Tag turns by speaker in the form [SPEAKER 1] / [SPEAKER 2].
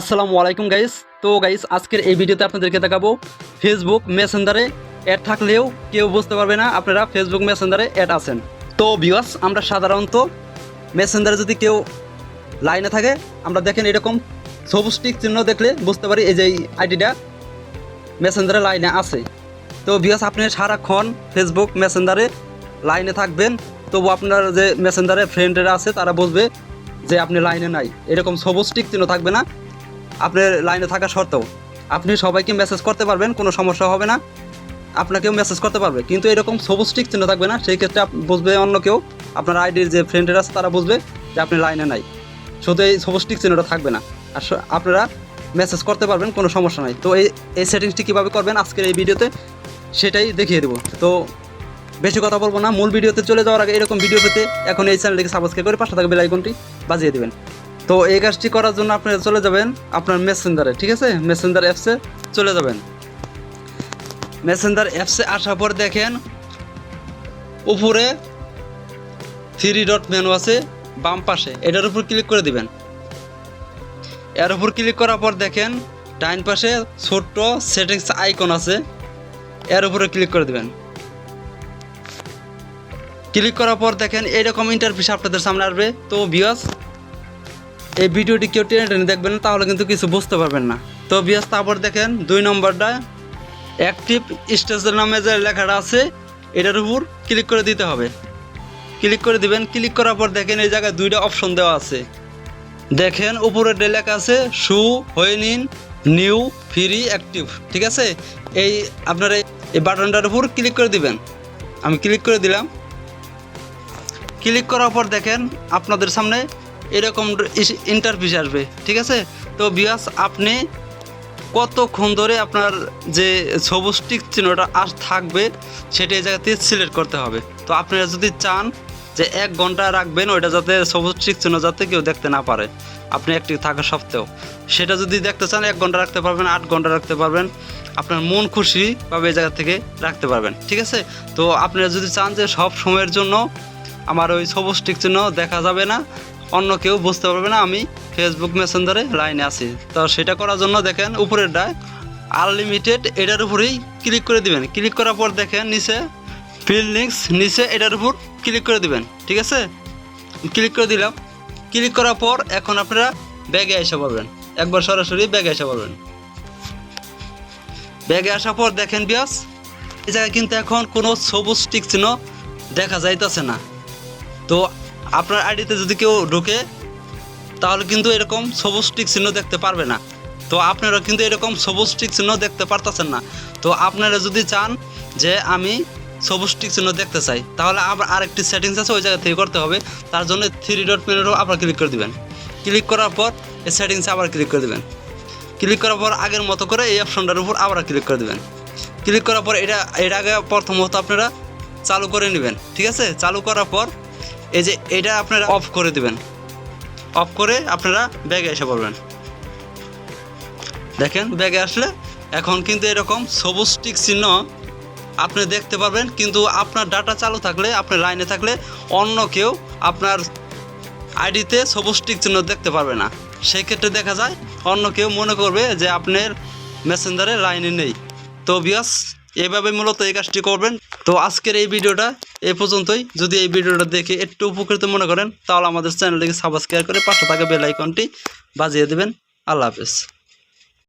[SPEAKER 1] আসসালামু আলাইকুম গাইস তো গাইস আজকের এই ভিডিওতে আপনাদেরকে দেখাবো ফেসবুক মেসেঞ্জারে অ্যাড থাকলেও কেউ বুঝতে পারবে না আপনারা ফেসবুক মেসেঞ্জারে অ্যাড আছেন। তো বিওয়াস আমরা সাধারণত মেসেঞ্জারে যদি কেউ লাইনে থাকে, আমরা দেখেন এরকম সবুজ টিক চিহ্ন দেখলে বুঝতে পারি এই যে আইডিটা মেসেঞ্জারে লাইনে আছে। তো বিয়াস আপনি সারাক্ষণ ফেসবুক মেসেঞ্জারে লাইনে থাকবেন। তবু আপনার যে মেসেঞ্জারে ফ্রেন্ডেরা আছে, তারা বুঝবে যে আপনি লাইনে নাই। এরকম সবুজ টিক চিহ্ন থাকবে না। আপনার লাইনে থাকা সত্ত্বেও আপনি সবাইকে মেসেজ করতে পারবেন, কোনো সমস্যা হবে না। আপনাকেও মেসেজ করতে পারবে। কিন্তু এরকম সবুজ টিক চিহ্ন থাকবে না, সেই ক্ষেত্রে বুঝবে অন্য কেউ। আপনার আইডির যে ফ্রেন্ডেরা আছে, তারা বুঝবে যে আপনি লাইনে নাই। শুধু এই সবুজ টিক চিহ্নটা থাকবে না। আর আপনারা মেসেজ করতে পারবেন, কোনো সমস্যা নাই। তো এই এই সেটিংসটি কীভাবে করবেন আজকের এই ভিডিওতে, সেটাই দেখিয়ে দেবো। তো বেশি কথা বলব না। মূল ভিডিওতে চলে যাওয়ার আগে এরকম ভিডিও পেতে এখন এই চ্যানেলটিকে সাবস্ক্রাইব করে পাশে থাকা বেল আইকনটি বাজিয়ে দেবেন। তো এই কাজটি করার জন্য আপনি চলে যাবেন আপনার মেসেঞ্জারে ঠিক আছে? মেসেঞ্জার অ্যাপসে চলে যাবেন। মেসেঞ্জার অ্যাপসে আসার পর দেখেন উপরে থ্রি ডট মেনু আছে, বাম পাশে। এটার উপর ক্লিক করে দিবেন। এর উপর ক্লিক করার পর দেখেন ডাইন পাশে ছোট্ট সেটিংস আইকন আছে, এর উপরে ক্লিক করে দিবেন। ক্লিক করার পর দেখেন এরকম ইন্টারফেস আপনাদের সামনে আসবে। তো বিয়াস এই ভিডিওটি কেউ টেনে টেনে দেখবেন না, তাহলে কিন্তু কিছু বুঝতে পারবেন না। তো বিয়াস তারপর দেখেন, দুই নম্বরটা অ্যাক্টিভ স্টেজের নামে যে লেখাটা আছে, এটার উপর ক্লিক করে দিতে হবে। ক্লিক করে দিবেন ক্লিক করার পর দেখেন এই জায়গায় দুইটা অপশন দেওয়া আছে। দেখেন, উপরে ডে লেখা আছে শু হয়ে নিন নিউ ফ্রি অ্যাক্টিভ ঠিক আছে? এই আপনার এই- বাটনটার উপর ক্লিক করে দিবেন। আমি ক্লিক করে দিলাম। ক্লিক করার পর দেখেন, আপনাদের সামনে এরকম ইন্টারভিউ আসবে, ঠিক আছে? তো বিয়াস আপনি কতক্ষণ ধরে আপনার যে সবুজ টিক চিহ্নটা আর থাকবে, সেটা এই জায়গাতে সিলেক্ট করতে হবে। তো আপনারা যদি চান যে এক ঘণ্টা রাখবেন, ওইটা যাতে সবুজ টিক চিহ্ন যাতে কেউ দেখতে না পারে, আপনি একটি থাকা সত্ত্বেও। সেটা যদি দেখতে চান, এক ঘণ্টা রাখতে পারবেন, আট ঘণ্টা রাখতে পারবেন, আপনার মন খুশি পাবে এই জায়গা থেকে রাখতে পারবেন, ঠিক আছে? তো আপনারা যদি চান যে সব সময়ের জন্য আমার ওই সবুজ টিক চিহ্ন দেখা যাবে না অন্য কেউ বুঝতে পারবে না, আমি ফেসবুক মেসেঞ্জারে লাইনে আছি। তো সেটা করার জন্য দেখেন উপরেরটায় আনলিমিটেড এটার উপরেই ক্লিক করে দিবেন। ক্লিক করার পর দেখেন নিচে ফিল লিঙ্কস নিচে এটার উপর ক্লিক করে দিবেন, ঠিক আছে? ক্লিক করে দিলাম। ক্লিক করার পর এখন আপনারা ব্যাগে এসে পারবেন একবার সরাসরি ব্যাগে এসে পারবেন ব্যাগে আসার পর দেখেন বিয়াস এই জায়গায় কিন্তু এখন কোনো সবুজ টিক চিহ্ন দেখা যাইতেছে না। তো আপনার আইডিতে যদি কেউ ঢোকে, তাহলে কিন্তু এরকম সবুজ টিক চিহ্ন দেখতে পারবে না। তো আপনারা কিন্তু এরকম সবুজ টিক চিহ্ন দেখতে পারতেছেন না। তো আপনারা যদি চান যে আমি সবুজ টিক চিহ্ন দেখতে চাই, তাহলে আবার আরেকটি সেটিংস আছে, ওই জায়গা থেকে করতে হবে। তার জন্য থ্রি ডট মেনুরও আবার ক্লিক করে দিবেন। ক্লিক করার পর এই সেটিংসে আবার ক্লিক করে দেবেন। ক্লিক করার পর আগের মতো করে এই অপশনটার উপর আবার ক্লিক করে দেবেন। ক্লিক করার পর এটা, এর আগে প্রথমত আপনারা চালু করে নেবেন, ঠিক আছে? চালু করার পর এই যে এটা আপনারা অফ করে দিবেন। অফ করে আপনারা ব্যাগে এসে পড়বেন। দেখেন, ব্যাগে আসলে এখন কিন্তু এরকম সবুজ টিক চিহ্ন আপনি দেখতে পারবেন, কিন্তু আপনার ডাটা চালু থাকলে, আপনার লাইনে থাকলে অন্য কেউ আপনার আইডিতে সবুজ টিক চিহ্ন দেখতে পারবে না। সেই ক্ষেত্রে দেখা যায় অন্য কেউ মনে করবে যে আপনার মেসেঞ্জারে লাইনে নেই। তো বিয়াস এভাবে মূলত এই কাজটি করবেন। তো আজকের এই ভিডিওটা এ পর্যন্তই। যদি এই ভিডিওটা দেখে একটু উপকৃত মনে করেন, তাহলে আমাদের চ্যানেলটিকে সাবস্ক্রাইব করে পাশে থাকা বেল আইকনটি বাজিয়ে দেবেন। আল্লাহ হাফেজ।